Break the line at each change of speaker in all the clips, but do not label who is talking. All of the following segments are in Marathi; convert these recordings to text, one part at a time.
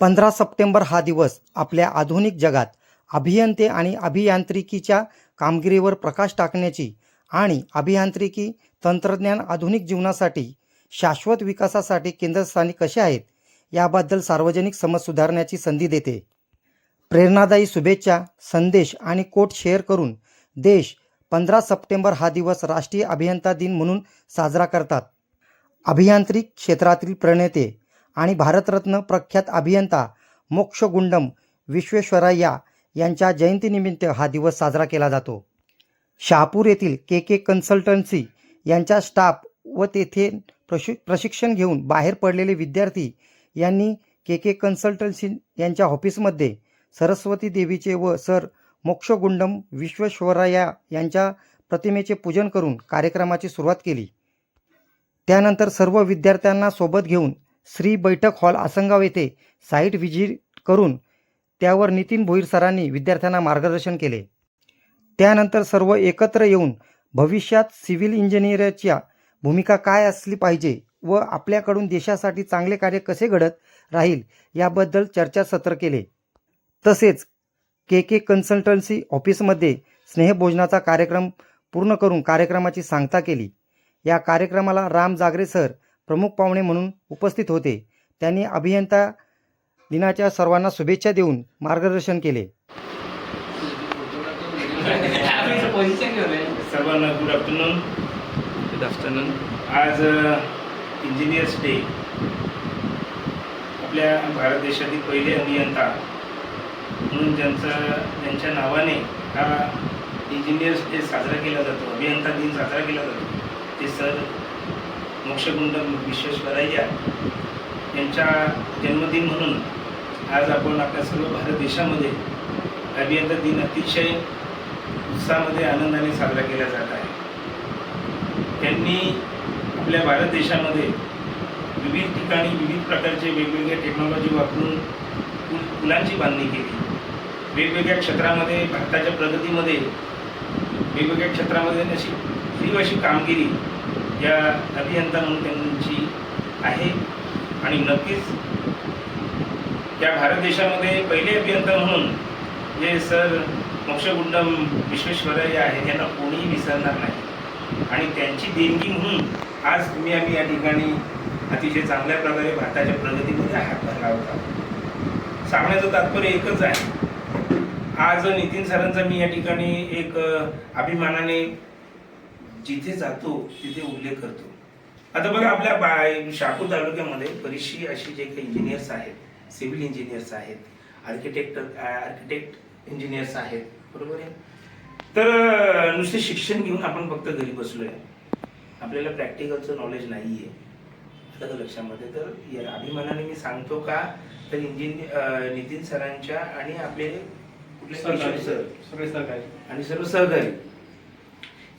पंधरा सप्टेंबर हा दिवस आपल्या आधुनिक जगात अभियंते आणि अभियांत्रिकीच्या कामगिरीवर प्रकाश टाकण्याची आणि अभियांत्रिकी तंत्रज्ञान आधुनिक जीवनासाठी शाश्वत विकासासाठी केंद्रस्थानी कसे आहेत याबद्दल सार्वजनिक समज सुधारण्याची संधी देते. प्रेरणादायी शुभेच्छा संदेश आणि कोट शेअर करून देश पंधरा सप्टेंबर हा दिवस राष्ट्रीय अभियंता दिन म्हणून साजरा करतात. अभियांत्रिक क्षेत्रातील प्रणेते आणि भारतरत्न प्रख्यात अभियंता मोक्षगुंडम विश्वेश्वरय्या यांच्या जयंतीनिमित्त हा दिवस साजरा केला जातो. शहापूर येथील के के कन्सल्टन्सी यांच्या स्टाफ व तेथे प्रशि प्रशिक्षण घेऊन बाहेर पडलेले विद्यार्थी यांनी के के कन्सल्टन्सी यांच्या ऑफिसमध्ये सरस्वती देवीचे व सर मोक्षगुंडम विश्वेश्वरय्या यांच्या प्रतिमेचे पूजन करून कार्यक्रमाची सुरुवात केली. त्यानंतर सर्व विद्यार्थ्यांना सोबत घेऊन श्री बैठक हॉल आसंगाव येथे साईट व्हिजिट करून त्यावर नितीन भोईर सरांनी विद्यार्थ्यांना मार्गदर्शन केले. त्यानंतर सर्व एकत्र येऊन भविष्यात सिव्हिल इंजिनिअरच्या भूमिका काय असली पाहिजे व आपल्याकडून देशासाठी चांगले कार्य कसे घडत राहील याबद्दल चर्चासत्र केले. तसेच के के कन्सल्टन्सी ऑफिसमध्ये स्नेहभोजनाचा कार्यक्रम पूर्ण करून कार्यक्रमाची सांगता केली. या कार्यक्रमाला राम जागरे सर प्रमुख पाहुणे म्हणून उपस्थित होते. त्यांनी अभियंता दिनाच्या सर्वांना शुभेच्छा देऊन मार्गदर्शन केले.
सर्वांना गुड आफ्टरनून
गुड आफ्टरनून
आज इंजिनियर्स डे आपल्या भारत देशातील पहिले अभियंता म्हणून ज्यांचा ज्यांच्या नावाने हा इंजिनियर्स डे साजरा केला जातो अभियंता दिन साजरा केला जातो ते सर मोक्षगुंड विश्वेश्वरय्या यांच्या जन्मदिन म्हणून आज आपण आपल्या सर्व भारत देशामध्ये अभियंता दिन अतिशय उत्साहामध्ये आनंदाने साजरा केला जात आहे. त्यांनी आपल्या भारत देशामध्ये विविध ठिकाणी विविध प्रकारचे वेगवेगळ्या टेक्नॉलॉजी वापरून पुल पुलांची बांधणी केली. वेगवेगळ्या क्षेत्रामध्ये भारताच्या प्रगतीमध्ये वेगवेगळ्या क्षेत्रामध्ये अशी फ्री अशी कामगिरी या अभियंता म्हणून त्यांची आहे. आणि नक्कीच या भारत देशामध्ये पहिले अभियंता म्हणून जे सर मोक्षगुंडम विश्वेश्वरय्या आहेत यांना कोणीही विसरणार नाही. आणि त्यांची देणगी म्हणून आज तुम्ही आम्ही या ठिकाणी अतिशय चांगल्या प्रकारे भारताच्या प्रगतीमध्ये हातभार भरला होता. सांगण्याचं तात्पर्य एकच आहे. आज नितीन सरांचा मी या ठिकाणी एक अभिमानाने जिथे जातो तिथे उल्लेख करतो. आता बघा आपल्या बा शहापूर तालुक्यामध्ये बरीचशी अशी जे काही इंजिनियर्स आहेत सिव्हिल इंजिनियर्स आहेत आर्किटेक्ट आर्किटेक्ट इंजिनियर्स आहेत बरोबर आहे? तर नुसते शिक्षण घेऊन आपण फक्त घरी बसलोय. आपल्याला प्रॅक्टिकलचं नॉलेज नाही आहे लक्षामध्ये. तर या अभिमानाने मी सांगतो का तर इंजिन नितीन सरांच्या आणि आपले कुठले. सर आणि सर्व सहकारी.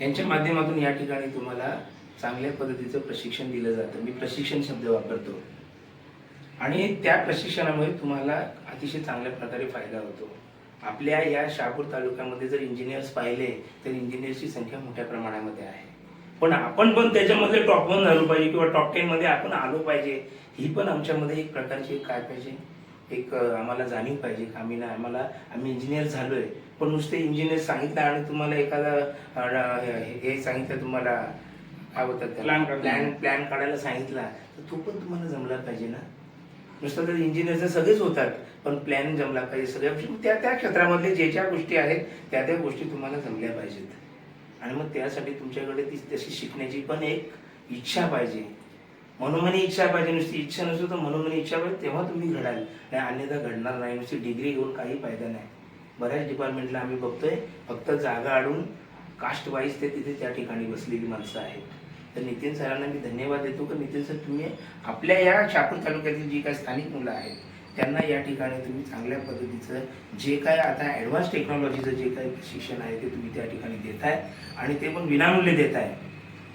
यांच्या माध्यमातून या ठिकाणी तुम्हाला चांगल्या पद्धतीचं प्रशिक्षण दिलं जातं. मी प्रशिक्षण शब्द वापरतो. आणि त्या प्रशिक्षणामुळे तुम्हाला अतिशय चांगल्या प्रकारे फायदा होतो. आपल्या या शहापूर तालुक्यामध्ये जर इंजिनियर्स पाहिले तर इंजिनियर्सची संख्या मोठ्या प्रमाणामध्ये आहे. पण आपण पण त्याच्यामध्ये टॉप वन झालो पाहिजे किंवा टॉप टेनमध्ये आपण आलो पाहिजे ही पण आमच्यामध्ये एक प्रकारची काय पाहिजे? एक आम्हाला जाणीव पाहिजे का आम्ही ना आम्हाला आम्ही इंजिनियर झालोय. पण नुसते इंजिनियर सांगितलं आणि तुम्हाला एखादा हे- सांगितलं तुम्हाला काय
Plan काढायला.
प्लॅन प्लॅन काढायला सांगितला. तर तो पण तुम्हाला जमला पाहिजे ना? नुसतं तर इंजिनियरचं सगळेच होतात पण प्लॅन जमला पाहिजे सगळ्या गोष्टी. त्या त्या क्षेत्रामधले जे ज्या गोष्टी आहेत त्या त्या गोष्टी तुम्हाला जमल्या पाहिजेत. आणि मग त्यासाठी तुमच्याकडे ती तशी शिकण्याची पण एक इच्छा पाहिजे. मनोमनी इच्छा पाहिजे नुसती इच्छा नसतो तर मनोमनी इच्छा पाहिजे तेव्हा तुम्ही घडाल. नाही अन्यथा घडणार नाही. नुसती डिग्री घेऊन काही फायदा नाही. बऱ्याच डिपार्टमेंटला आम्ही बघतोय फक्त जागा आडून कास्ट वाईज ते तिथे त्या ठिकाणी बसलेली माणसं आहेत. तर नितीन सरांना मी धन्यवाद देतो की नितीन सर तुम्ही आपल्या या शापूर तालुक्यातील जी काही स्थानिक मुलं आहेत त्यांना या ठिकाणी तुम्ही चांगल्या पद्धतीचं जे काय आता ॲडव्हान्स टेक्नॉलॉजीचं जे काही शिक्षण आहे ते तुम्ही त्या ठिकाणी देत आहे आणि ते पण विनामूल्य देत आहे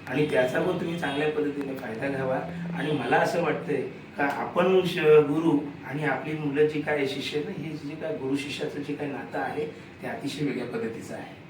आणि त्याचा पण तुम्ही चांगल्या पद्धतीने फायदा घ्यावा. आणि मला असं वाटतंय का आपण श- गुरु आणि आपली मुलं जी काय शिष्य ना हे जे काय गुरु शिष्याचं जे काय नातं आहे ते अतिशय वेगळ्या पद्धतीचं आहे.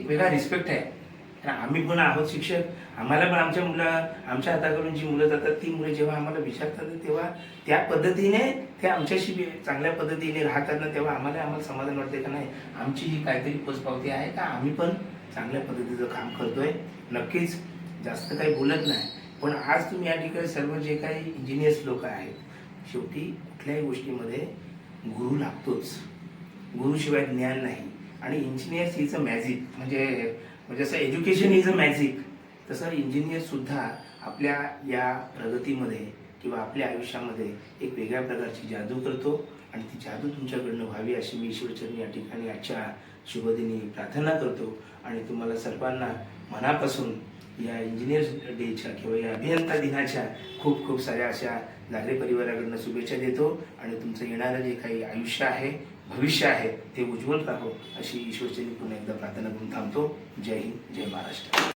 एक वेगळा रिस्पेक्ट आहे. कारण आम्ही पण आहोत शिक्षक. आम्हाला पण आमच्या मुलं आमच्या हाताकडून जी मुलं जातात ती मुलं जेव्हा आम्हाला विचारतात तेव्हा त्या पद्धतीने ते आमच्याशी बी चांगल्या पद्धतीने राहतात ना तेव्हा आम्हाला आम्हाला समाधान वाटते का नाही? आमची ही काहीतरी पोचपावती आहे का? आम्ही पण चांगल्या पद्धतीचं काम करतोय. नक्कीच जास्त काही बोलत नाही. पण आज तुम्ही या ठिकाणी सर्व जे काही इंजिनियर्स लोक आहेत शेवटी कुठल्याही गोष्टीमध्ये गुरु लागतोच. गुरुशिवाय ज्ञान नाही. आणि इंजिनियर्स इज अ मॅजिक म्हणजे म्हणजे जसं एज्युकेशन इज अ मॅजिक तसं इंजिनियरसुद्धा आपल्या या प्रगतीमध्ये किंवा आपल्या आयुष्यामध्ये एक वेगळ्या प्रकारची जादू करतो. आणि ती जादू तुमच्याकडनं व्हावी अशी मी ईश्वरचरणी या ठिकाणी आजच्या शुभदिनी प्रार्थना करतो. आणि तुम्हाला सर्वांना मनापासून या इंजिनियर्स डेच्या किंवा या अभियंता दिनाच्या खूप खूप साऱ्या अशा नागरी परिवाराकडनं शुभेच्छा देतो आणि तुमचं येणारं जे काही आयुष्य आहे भविष्य आहे ते उज्ज्वल राहो अशी ईश्वरचरणी पुन्हा एकदा प्रार्थना करून थांबतो. जय हिंद जय महाराष्ट्र.